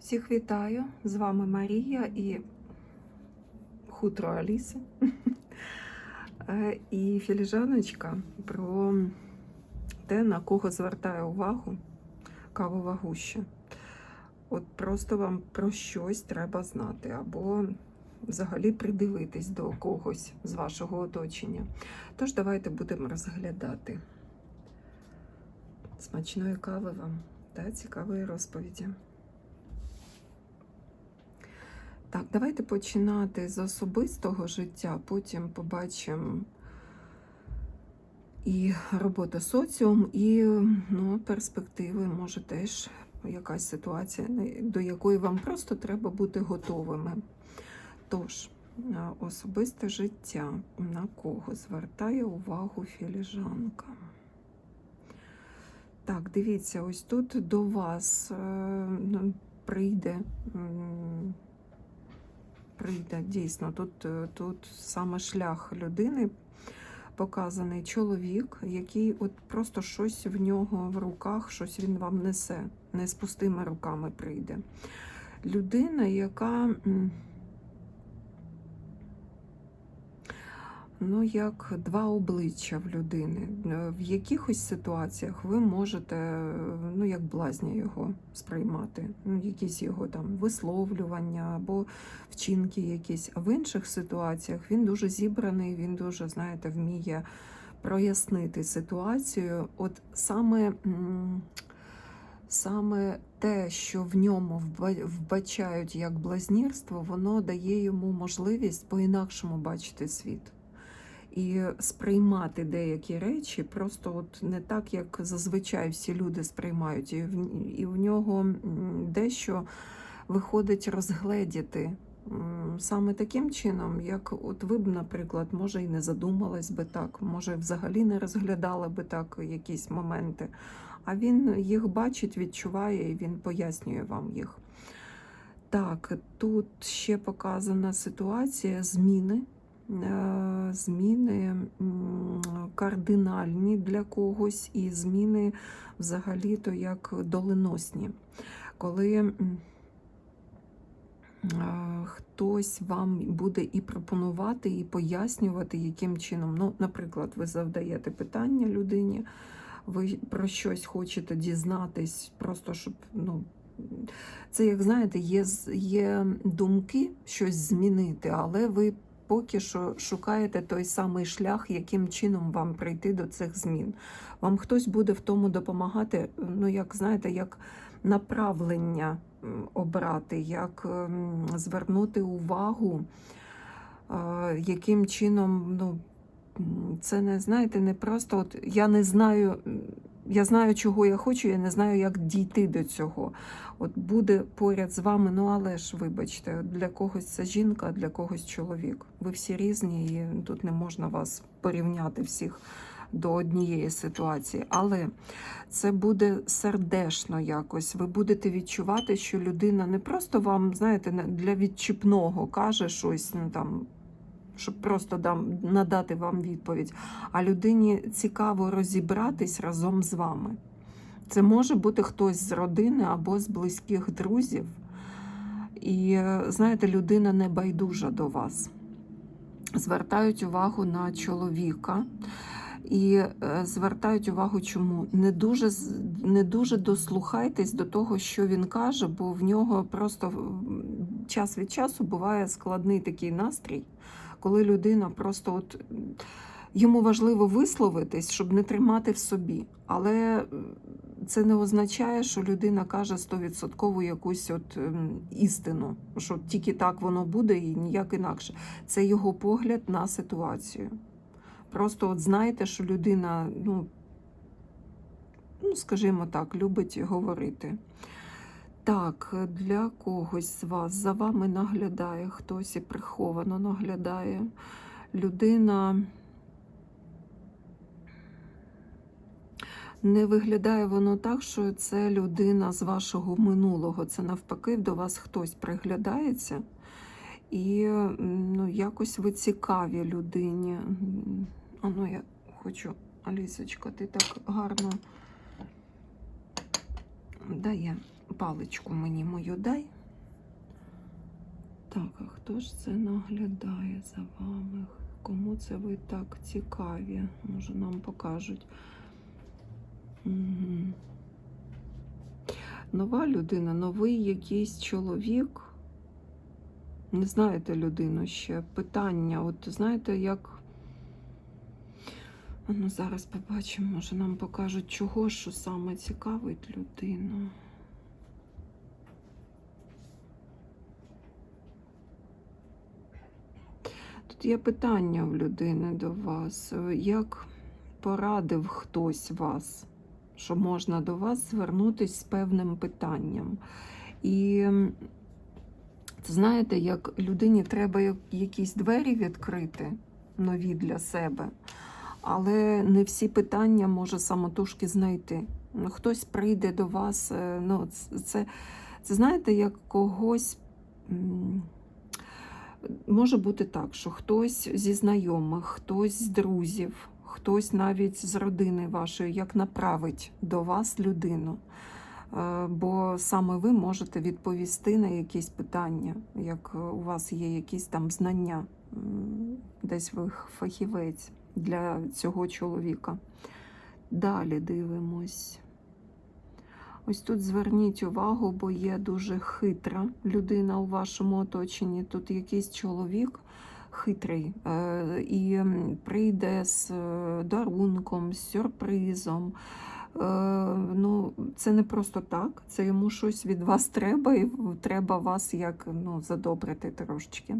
Всіх вітаю! З вами Марія і хутро Аліси. Е, І філіжаночка про те, на кого звертає увагу кавова гуща. От просто вам про щось треба знати, або взагалі придивитись до когось з вашого оточення. Тож давайте будемо розглядати. Смачної кави вам та цікавої розповіді. Так, давайте починати з особистого життя, потім побачимо і роботу соціум, і ну, перспективи, може теж якась ситуація, до якої вам просто треба бути готовими. Тож, особисте життя, на кого звертає увагу філіжанка. Так, дивіться, ось тут до вас е, ну, прийде. Прийде дійсно. Тут, е, тут саме шлях людини показаний чоловік, який от просто щось в нього в руках, щось він вам несе, не з пустими руками прийде. Людина, яка ну, як два обличчя в людини. Е, В якихось ситуаціях ви можете, е, ну, як блазня його сприймати, ну, якісь його там висловлювання або вчинки якісь. А в інших ситуаціях він дуже зібраний, він дуже, знаєте, вміє прояснити ситуацію. От саме. Саме те, що в ньому вбачають як блазнірство, воно дає йому можливість по-інакшому бачити світ і сприймати деякі речі просто от не так, як зазвичай всі люди сприймають. І в, і в нього дещо виходить розгледіти. Саме таким чином, як от ви б, наприклад, може і не задумалась би так, може взагалі не розглядала би так якісь моменти. А він їх бачить, відчуває і він пояснює вам їх. Так, тут ще показана ситуація зміни. Е, Зміни кардинальні для когось, і зміни взагалі-то як доленосні. Коли е, хтось вам буде і пропонувати, і пояснювати, яким чином. Ну, наприклад, ви завдаєте питання людині, ви про щось хочете дізнатись, просто щоб ну. Це, як знаєте, є, є думки щось змінити, але ви поки що шукаєте той самий шлях, яким чином вам прийти до цих змін. Вам хтось буде в тому допомагати, ну, як знаєте, як направлення обрати, як ем, звернути увагу, е, яким чином, ну, це не знаєте, не просто от я не знаю. Я знаю, чого я хочу, я не знаю, як дійти до цього. От буде поряд з вами, ну але ж, вибачте, для когось це жінка, а для когось чоловік. Ви всі різні, і тут не можна вас порівняти всіх до однієї ситуації. Але це буде сердешно якось. Ви будете відчувати, що людина не просто вам, знаєте, для відчіпного каже щось, ну там. Щоб просто дам, надати вам відповідь, а людині цікаво розібратись разом з вами. Це може бути хтось з родини або з близьких друзів. І знаєте, людина не байдужа до вас. Звертають увагу на чоловіка. І е, звертають увагу, чому не дуже не дуже дослухайтесь до того, що він каже, бо в нього просто час від часу буває складний такий настрій, коли людина просто от йому важливо висловитись, щоб не тримати в собі. Але це не означає, що людина каже стовідсоткову якусь от ем, істину, що тільки так воно буде і ніяк інакше. Це його погляд на ситуацію. Просто от знаєте, що людина, ну, ну, скажімо так, любить говорити. Так, для когось з вас за вами наглядає хтось і приховано наглядає. Людина не виглядає воно так, що це людина з вашого минулого. Це навпаки, до вас хтось приглядається. І ну, якось ви цікаві людині. А ну я хочу, Алісочка, ти так гарно дає. Паличку мені мою дай. Так, а хто ж це наглядає за вами? Кому це ви так цікаві? Може, нам покажуть. Угу. Нова людина, новий якийсь чоловік. Не знаєте людину ще. Питання. От знаєте, як. Ну, зараз побачимо, може нам покажуть, чого що саме цікавить людину. Тут є питання в людини до вас. Як порадив хтось вас, що можна до вас звернутися з певним питанням? І це знаєте, як людині треба якісь двері відкрити нові для себе, але не всі питання може самотужки знайти. Ну, Хтось прийде до вас, е, ну, ц- це, це знаєте, як когось. Може бути так, що хтось зі знайомих, хтось з друзів, хтось навіть з родини вашої, як направить до вас людину. Е, Бо саме ви можете відповісти на якісь питання, як у вас є якісь там знання, десь ви фахівець для цього чоловіка. Далі дивимось. Ось тут зверніть увагу, бо є дуже хитра людина у вашому оточенні. Тут якийсь чоловік хитрий е, і прийде з е, дарунком, з сюрпризом. Е, ну, це не просто так, це йому щось від вас треба, і треба вас як ну, задобрити трошечки.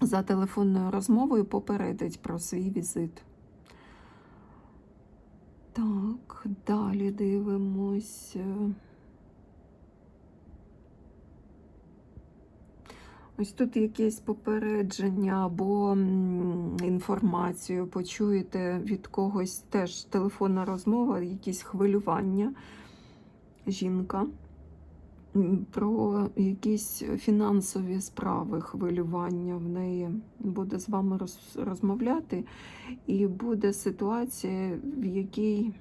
За телефонною розмовою попередить про свій візит. Так, далі дивимось. Ось тут якесь попередження або інформацію почуєте від когось теж телефонна розмова, якісь хвилювання. Жінка про якісь фінансові справи, хвилювання в неї буде з вами роз- розмовляти, і буде ситуація, в якій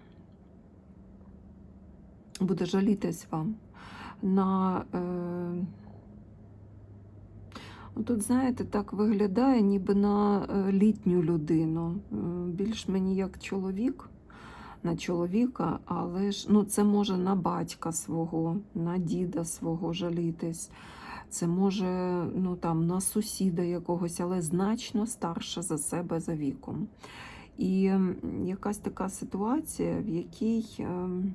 буде жалітись вам на. Е, Ну, Тут, знаєте, так виглядає, ніби на е, літню людину. Більш мені як чоловік, на чоловіка, але ж ну, це може на батька свого, на діда свого жалітись. Це може ну, там, на сусіда якогось, але значно старше за себе за віком. І якась така ситуація, в якій. ем,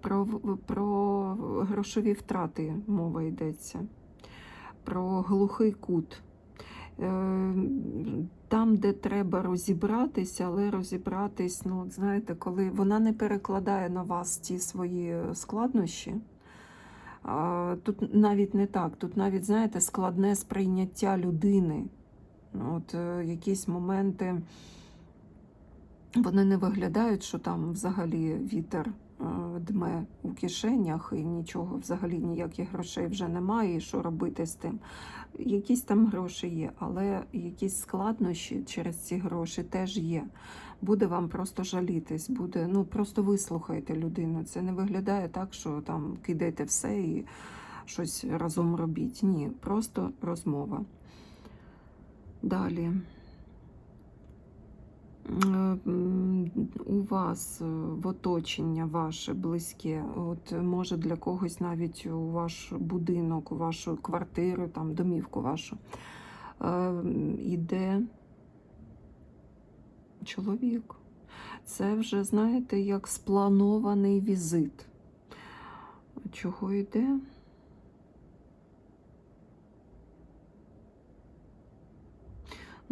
про, про грошові втрати мова йдеться, про глухий кут. Е, Там, де треба розібратися, але розібратись, ну, знаєте, коли вона не перекладає на вас ті свої складнощі. Тут навіть не так, тут навіть, знаєте, складне сприйняття людини. Ну, От е, якісь моменти вони не виглядають, що там взагалі вітер е, дме у кишенях і нічого, взагалі ніяких грошей вже немає, і що робити з тим. Якісь там гроші є, але якісь складнощі через ці гроші теж є. Буде вам просто жалітись, буде, ну просто вислухайте людину. Це не виглядає так, що там кидайте все і щось разом робіть. Ні, просто розмова. Далі. Е, у вас е, в оточення ваше близьке, от може для когось навіть у ваш будинок, у вашу квартиру, там, домівку вашу, е, м, іде чоловік. Це вже, знаєте, як спланований візит. Чого йде?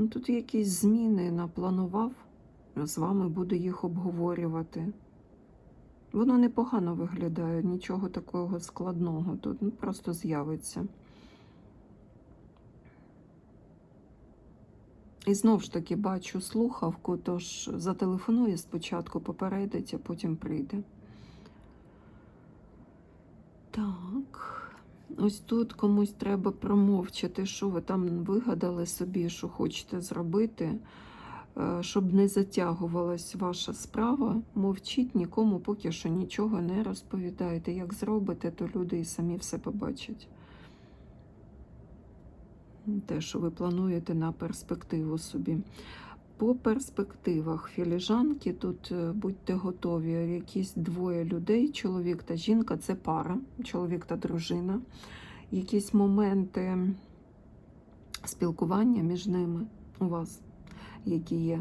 Ну, тут якісь зміни напланував, з вами буде їх обговорювати. Воно непогано виглядає, нічого такого складного тут, ну, просто з'явиться. І знов ж таки бачу слухавку, тож зателефонує спочатку, попередить, а потім прийде. Так. Ось тут комусь треба промовчати, що ви там вигадали собі, що хочете зробити. Е, Щоб не затягувалась ваша справа, мовчіть нікому поки що нічого не розповідайте. Як зробите, то люди і самі все побачать. Те, що ви плануєте на перспективу собі. По перспективах філіжанки тут е, будьте готові. Якісь двоє людей, чоловік та жінка це пара, чоловік та дружина. Якісь моменти спілкування між ними у вас, які є.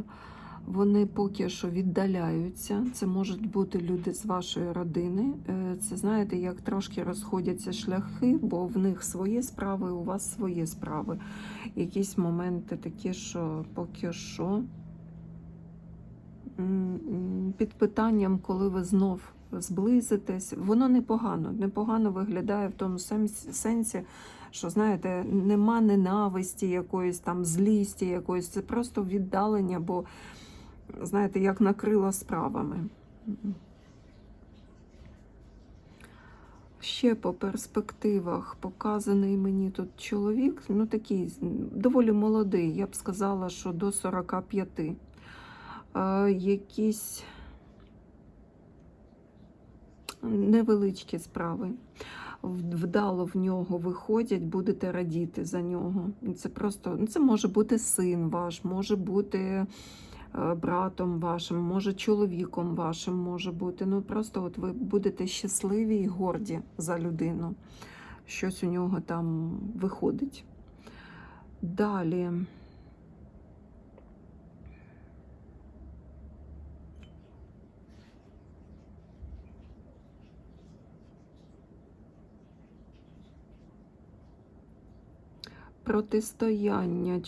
Вони поки що віддаляються. Це можуть бути люди з вашої родини. Е, Це знаєте, як трошки розходяться шляхи, бо в них свої справи, у вас свої справи. Якісь моменти такі, що поки що під питанням, коли ви знов зблизитесь, воно непогано. Непогано виглядає в тому сенсі, що знаєте, нема ненависті якоїсь там злісті якоїсь. Це просто віддалення, бо знаєте, як накрило справами. Ще по перспективах показаний мені тут чоловік, ну такий доволі молодий, я б сказала, що до 45. Е, якісь невеличкі справи. Вдало в нього виходять, будете радіти за нього. Це просто ну, це може бути син ваш, може бути братом вашим, може чоловіком вашим може бути. Ну просто от ви будете щасливі і горді за людину. Щось у нього там виходить. Далі. Протистояння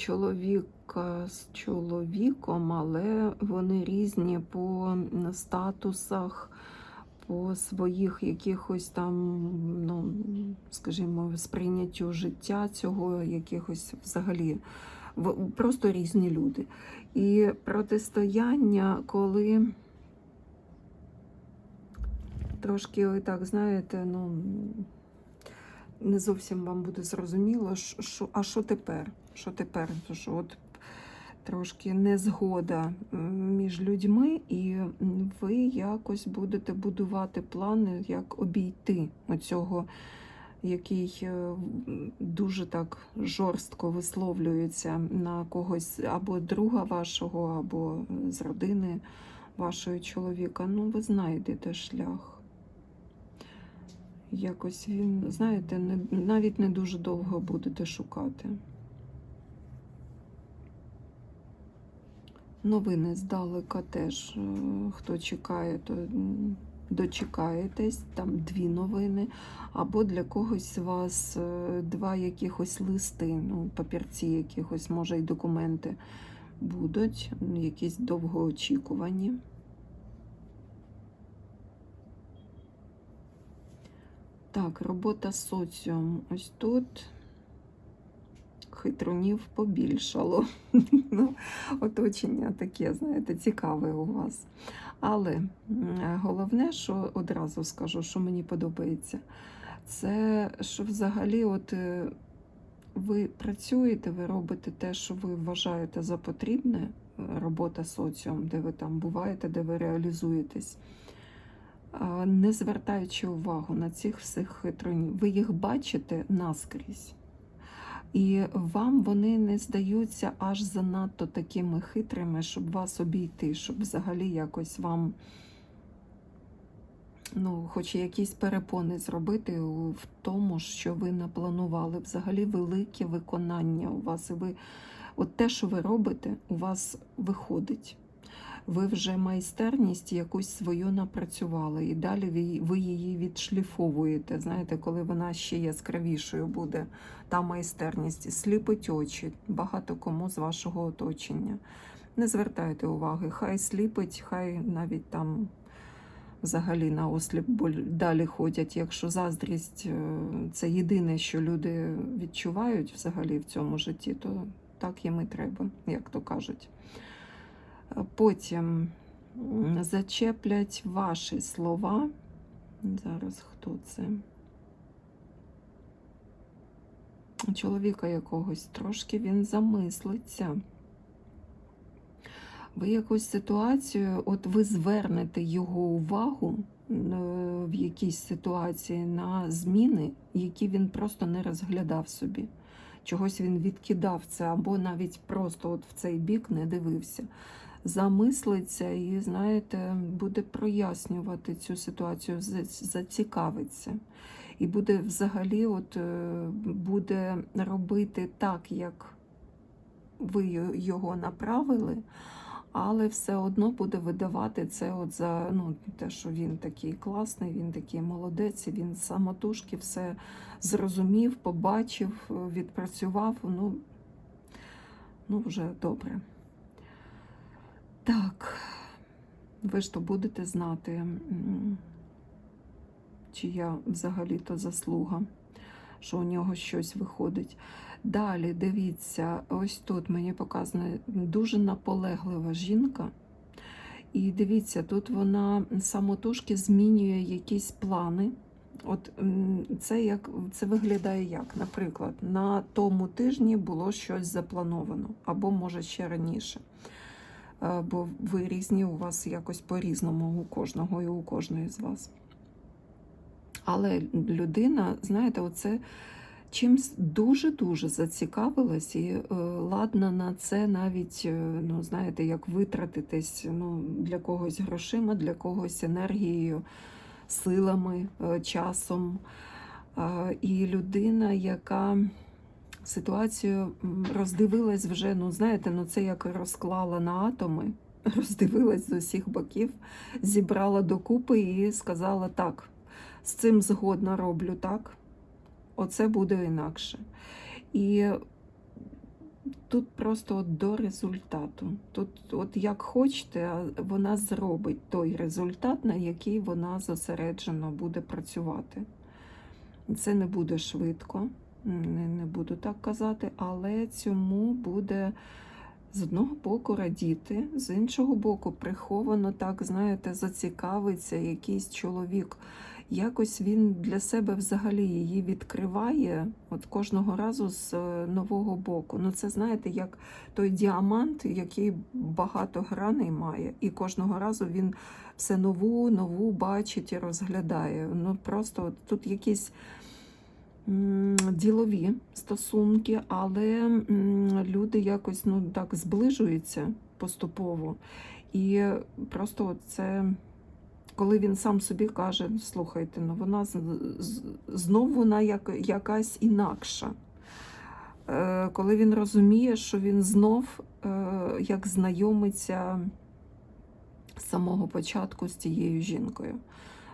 чоловіка з чоловіком, але вони різні по статусах, по своїх якихось там, ну, скажімо, сприйняттю життя цього, якихось взагалі просто різні люди. І протистояння, коли трошки ви так знаєте, ну не зовсім вам буде зрозуміло, що, а що тепер? Що тепер? То що от трошки незгода між людьми, і ви якось будете будувати плани, як обійти оцього, який е, дуже так жорстко висловлюється на когось або друга вашого, або з родини вашого чоловіка. Ну, ви знайдете шлях. Якось він, знаєте, не, навіть не дуже довго будете шукати. Новини здалека теж. е, Хто чекає, то дочекаєтесь. Там дві новини. Або для когось з вас е, два якихось листи, ну, папірці якихось, може, і документи будуть, якісь довгоочікувані. Так, робота з соціум. Ось тут хитрунів побільшало. ну, оточення таке, знаєте, цікаве у вас. Але головне, що одразу скажу, що мені подобається, це що взагалі, от е, ви працюєте, ви робите те, що ви вважаєте за потрібне, е, робота соціум, де ви там буваєте, де ви реалізуєтесь не звертаючи увагу на цих всіх хитрунів. Ви їх бачите наскрізь. І вам вони не здаються аж занадто такими хитрими, щоб вас обійти, щоб взагалі якось вам, ну, хоч якісь перепони зробити в тому, що ви напланували. Взагалі велике виконання у вас. І ви, от те, що ви робите, у вас виходить ви вже майстерність якусь свою напрацювали, і далі ви, її відшліфовуєте. Знаєте, коли вона ще яскравішою буде, та майстерність, сліпить очі багато кому з вашого оточення. Не звертайте уваги, хай сліпить, хай навіть там взагалі на осліп далі ходять. Якщо заздрість е, це єдине, що люди відчувають взагалі в цьому житті, то так їм і треба, як то кажуть. Потім зачеплять ваші слова. Зараз хто це? Чоловіка якогось трошки він замислиться. ви якусь ситуацію, от ви звернете його увагу е, в якійсь ситуації на зміни, які він просто не розглядав собі. Чогось він відкидав це, або навіть просто от в цей бік не дивився. Замислиться і, знаєте, буде прояснювати цю ситуацію, зацікавиться. І буде взагалі от, е, буде робити так, як ви його направили, але все одно буде видавати це от за ну, те, що він такий класний, він такий молодець, він самотужки все зрозумів, побачив, відпрацював. Ну, ну вже добре. Так, ви ж то будете знати, чия взагалі-то заслуга, що у нього щось виходить. Далі дивіться, ось тут мені показано дуже наполеглива жінка. І дивіться, тут вона самотужки змінює якісь плани. От це як це виглядає як, наприклад, на тому тижні було щось заплановано, або може ще раніше. Е, Бо ви різні, у вас якось по-різному у кожного і у кожної з вас. Але людина, знаєте, оце чимсь дуже-дуже зацікавилась і е, ладна на це навіть, е, ну, знаєте, як витратитись ну, для когось грошима, для когось енергією, силами, часом. І людина, яка ситуацію роздивилась вже, ну знаєте, ну це як розклала на атоми, роздивилась з усіх боків, зібрала докупи і сказала так, з цим згодна роблю так, оце буде інакше. І тут просто от до результату. Тут, от як хочете, вона зробить той результат, на який вона зосереджено буде працювати. Це не буде швидко, не, не буду так казати, але цьому буде з одного боку радіти, з іншого боку, приховано так, знаєте, зацікавиться якийсь чоловік. Якось він для себе взагалі її відкриває от кожного разу з е, нового боку. Ну, це знаєте, як той діамант, який багато граней має, і кожного разу він все нову, нову бачить і розглядає. Ну просто от тут якісь ділові стосунки, але люди якось ну так зближуються поступово. І просто це коли він сам собі каже, слухайте, ну вона знов вона як, якась інакша. Е, Коли він розуміє, що він знов е, як знайомиться з самого початку з тією жінкою.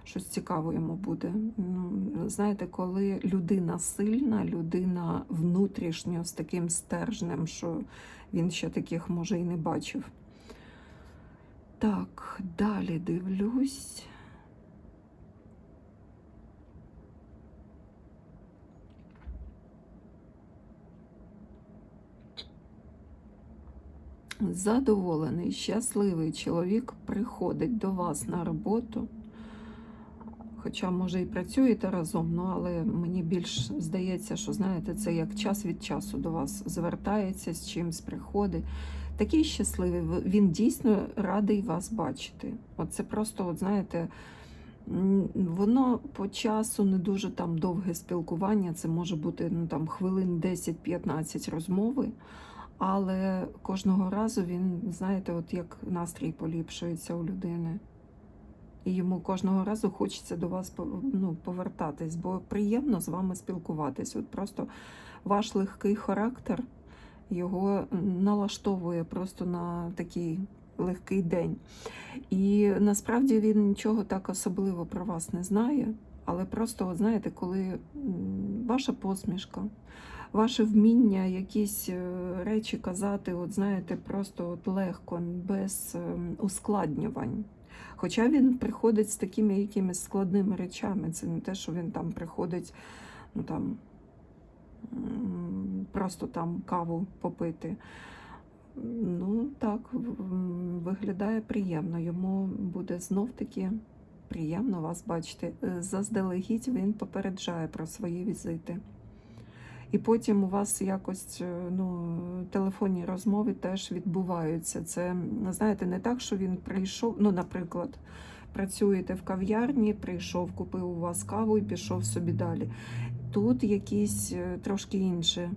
Щось цікаво йому буде. Ну, знаєте, коли людина сильна, людина внутрішньо з таким стержнем, що він ще таких може і не бачив. Так, далі дивлюсь. Задоволений, щасливий чоловік приходить до вас на роботу. Хоча, може, і працюєте разом, ну, але мені більш здається, що знаєте, це як час від часу до вас звертається з чимсь приходить. Такий щасливий, він дійсно радий вас бачити. От це просто, от знаєте, воно по часу не дуже там довге спілкування, це може бути ну, там, хвилин 10-15 розмови. Але кожного разу він, знаєте, от як настрій поліпшується у людини. І йому кожного разу хочеться до вас ну, повертатись, бо приємно з вами спілкуватись. От просто ваш легкий характер його налаштовує просто на такий легкий день. І насправді він нічого так особливо про вас не знає, але просто, от знаєте, коли ваша посмішка, ваше вміння якісь е, речі казати, от знаєте, просто от легко, без ем, ускладнювань. Хоча він приходить з такими якимись складними речами. Це не те, що він там приходить, ну там просто там каву попити. Ну так, виглядає приємно. Йому буде знов таки приємно вас бачити. Е, Заздалегідь він попереджає про свої візити. І потім у вас якось е, ну, телефонні розмови теж відбуваються. Це, знаєте, не так, що він прийшов, ну, наприклад, працюєте в кав'ярні, прийшов, купив у вас каву і пішов собі далі. Тут якісь е, трошки інші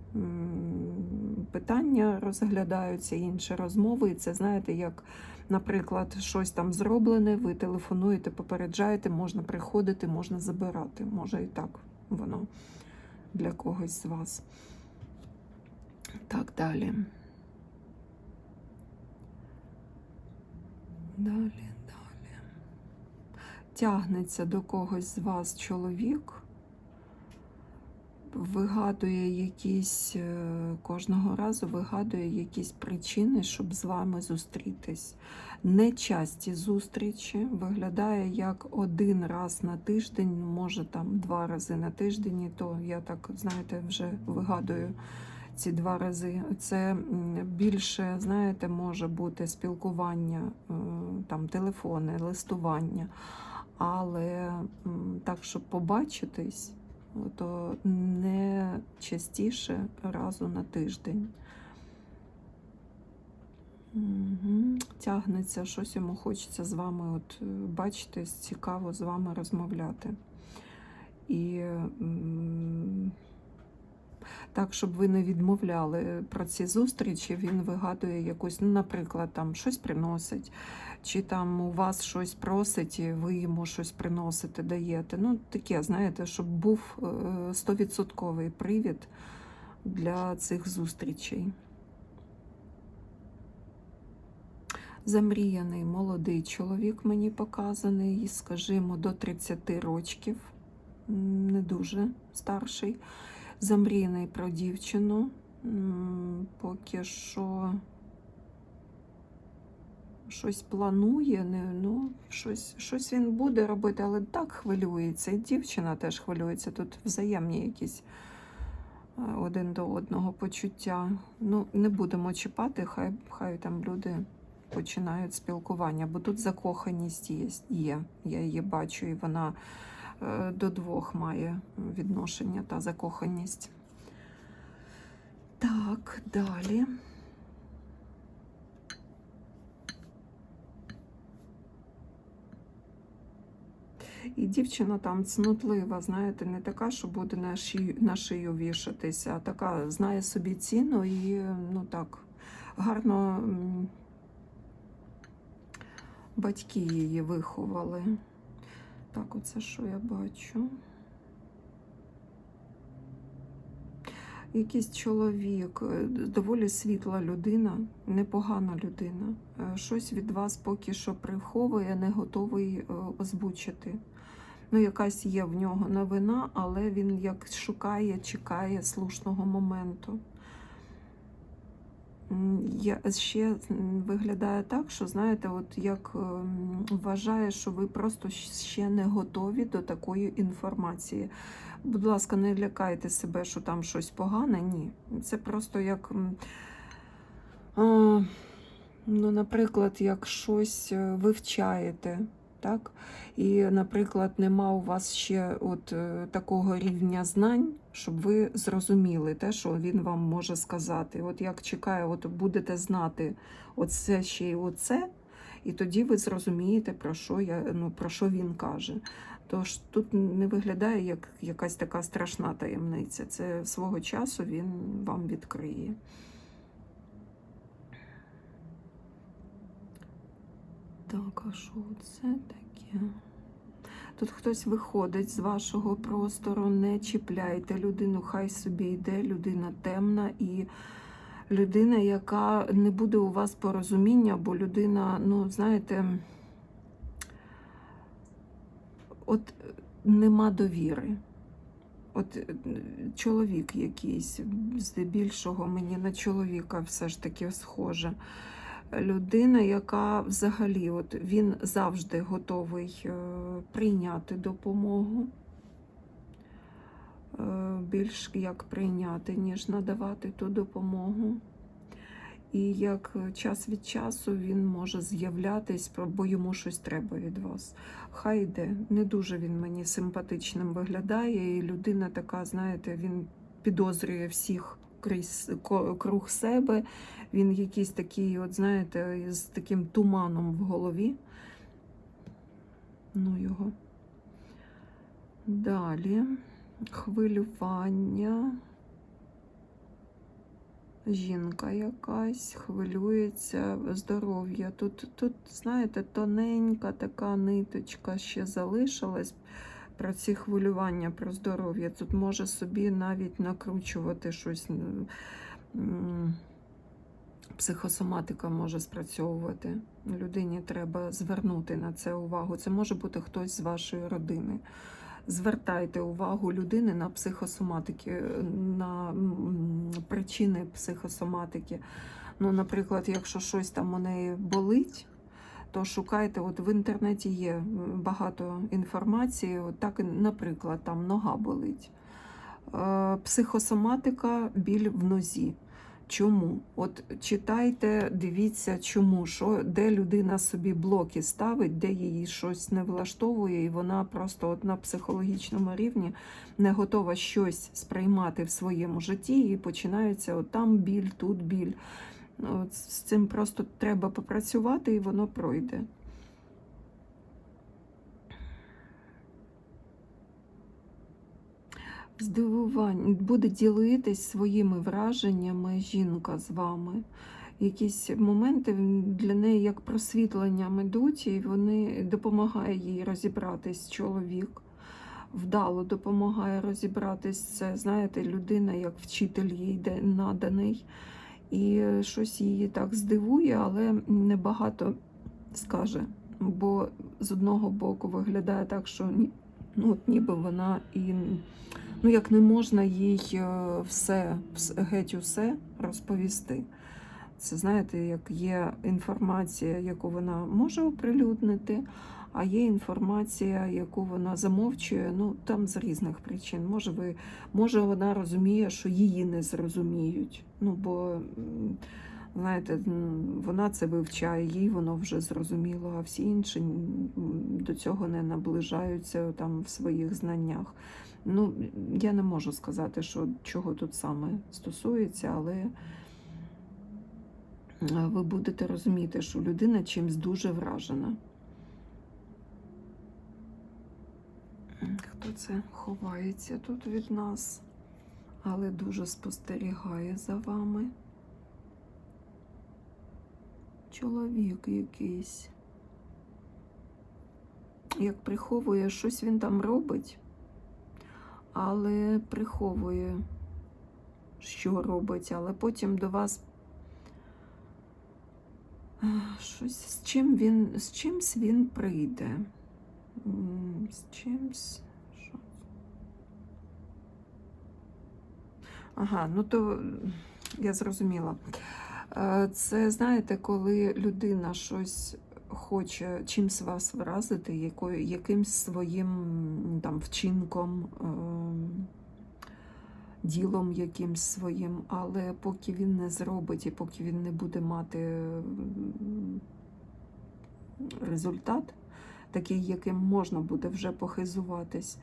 питання розглядаються, інші розмови. І це, знаєте, як, наприклад, щось там зроблене, ви телефонуєте, попереджаєте, можна приходити, можна забирати. Може і так воно для когось з вас. Так, далі. Далі, далі. Тягнеться до когось з вас чоловік, вигадує якісь, е, кожного разу вигадує якісь причини, щоб з вами зустрітись. Нечасті зустрічі виглядає як один раз на тиждень, може там два рази на тиждень, то я так, знаєте, вже вигадую ці два рази. Це більше, знаєте, може бути спілкування, е, там телефони, листування. Але так, щоб побачитись, то не частіше разу на тиждень. Угу. Тягнеться, щось йому хочеться з вами от е, бачитись, цікаво з вами розмовляти. І так, щоб ви не відмовляли про ці зустрічі, він вигадує якусь, ну, наприклад, там щось приносить, чи там у вас щось просить, і ви йому щось приносите, даєте. Ну, таке, знаєте, щоб був е, стовідсотковий привід для цих зустрічей. Замріяний молодий чоловік мені показаний, скажімо, до 30 років, не дуже старший. Замріяний про дівчину. Поки що щось планує, не, ну, щось, щось він буде робити, але так хвилюється. І дівчина теж хвилюється. Тут взаємні якісь е, один до одного почуття. Ну, не будемо чіпати, хай, хай там люди починають спілкування, бо тут закоханість є. є. Я її бачу, і вона до двох має відношення та закоханість. Так, далі. І дівчина там цнотлива, знаєте, не така, що буде на шию, на шию вішатися, а така знає собі ціну і ну так, гарно батьки її виховали. Так, оце що я бачу. Якийсь чоловік, е, доволі світла людина, непогана людина. Е, Щось від вас поки що приховує, не готовий е, озвучити. Ну, якась є в нього новина, але він як шукає, чекає слушного моменту. Я ще виглядає так, що знаєте, от як ем, вважає, що ви просто ще не готові до такої інформації. Будь ласка, не лякайте себе, що там щось погане. Ні. Це просто як, ну, наприклад, як щось е, вивчаєте. Так? І, наприклад, нема у вас ще от е, такого рівня знань, щоб ви зрозуміли те, що він вам може сказати. От як чекаю, от будете знати оце ще й оце, і тоді ви зрозумієте, про що я, ну, про що він каже. Тож тут не виглядає як якась така страшна таємниця. Це свого часу він вам відкриє. Так, а що це таке? Тут хтось виходить з вашого простору, не чіпляйте людину, хай собі йде, людина темна і людина, яка не буде у вас порозуміння, бо людина, ну, знаєте, от нема довіри. От е, чоловік якийсь, здебільшого мені на чоловіка все ж таки схоже. Людина, яка взагалі от він завжди готовий е, прийняти допомогу, е, більш як прийняти, ніж надавати ту допомогу. І як час від часу він може з'являтись, бо йому щось треба від вас. Хай йде. Не дуже він мені симпатичним виглядає, і людина така, знаєте, він підозрює всіх крізь круг себе. Він якийсь такий, от знаєте, з таким туманом в голові. Ну його. Далі хвилювання. Жінка якась хвилюється здоров'я. Тут, тут, знаєте, тоненька така ниточка ще залишилась про ці хвилювання про здоров'я. Тут може собі навіть накручувати щось. Психосоматика може спрацьовувати. Людині треба звернути на це увагу. Це може бути хтось з вашої родини. Звертайте увагу людини на психосоматики, на причини психосоматики. Ну, наприклад, якщо щось там у неї болить, то шукайте, от в інтернеті є багато інформації. От так, наприклад, там нога болить. Е, Психосоматика, біль в нозі. Чому? От читайте, дивіться, чому, що, де людина собі блоки ставить, де її щось не влаштовує, і вона просто от на психологічному рівні не готова щось сприймати в своєму житті, і починається от там біль, тут біль. От з цим просто треба попрацювати, і воно пройде. Здивування буде ділитись своїми враженнями жінка з вами. Якісь моменти для неї як просвітленням ідуть, і вони допомагає їй розібратись чоловік. Вдало допомагає розібратись. Це, знаєте, людина, як вчитель їй наданий. І щось її так здивує, але небагато скаже. Бо з одного боку виглядає так, що ну, ніби вона і ну як не можна їй е, все, геть усе розповісти. Це знаєте, як є інформація, яку вона може оприлюднити, а є інформація, яку вона замовчує, ну там з різних причин. Може, ви, може вона розуміє, що її не зрозуміють. Ну, бо, знаєте, вона це вивчає, їй воно вже зрозуміло, а всі інші до цього не наближаються там в своїх знаннях. Ну, я не можу сказати, що чого тут саме стосується, але е, ви будете розуміти, що людина чимсь дуже вражена. Хто це ховається тут від нас, але дуже спостерігає за вами? Чоловік якийсь. Як приховує, щось він там робить, але приховує, що робить, але потім до вас е, щось з чим він з чимсь він прийде. З чимсь. Що? Ага, ну то я зрозуміла. Е, Це знаєте, коли людина щось хоче чимсь вас вразити, якою, якимсь своїм там вчинком, ем, ділом якимсь своїм, але поки він не зробить і поки він не буде мати результат, такий, яким можна буде вже похизуватись,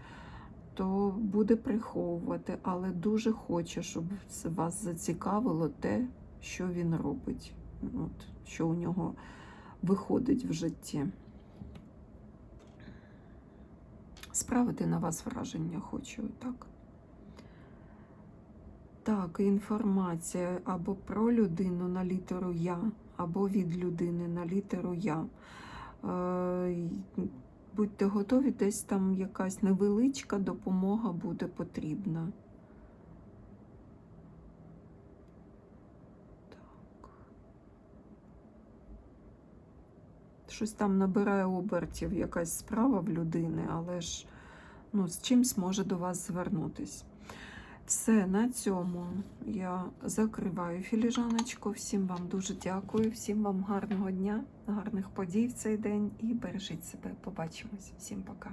то буде приховувати, але дуже хоче, щоб вас зацікавило те, що він робить, от, що у нього виходить в житті. Справити на вас враження хочу, так? Так, інформація або про людину на літеру Я, або від людини на літеру Я. Будьте готові, десь там якась невеличка допомога буде потрібна. Так. Щось там набирає обертів, якась справа в людини, але ж ну, з чимсь може до вас звернутись. Все, на цьому я закриваю філіжаночку. Всім вам дуже дякую, всім вам гарного дня, гарних подій в цей день і бережіть себе. Побачимось. Всім пока.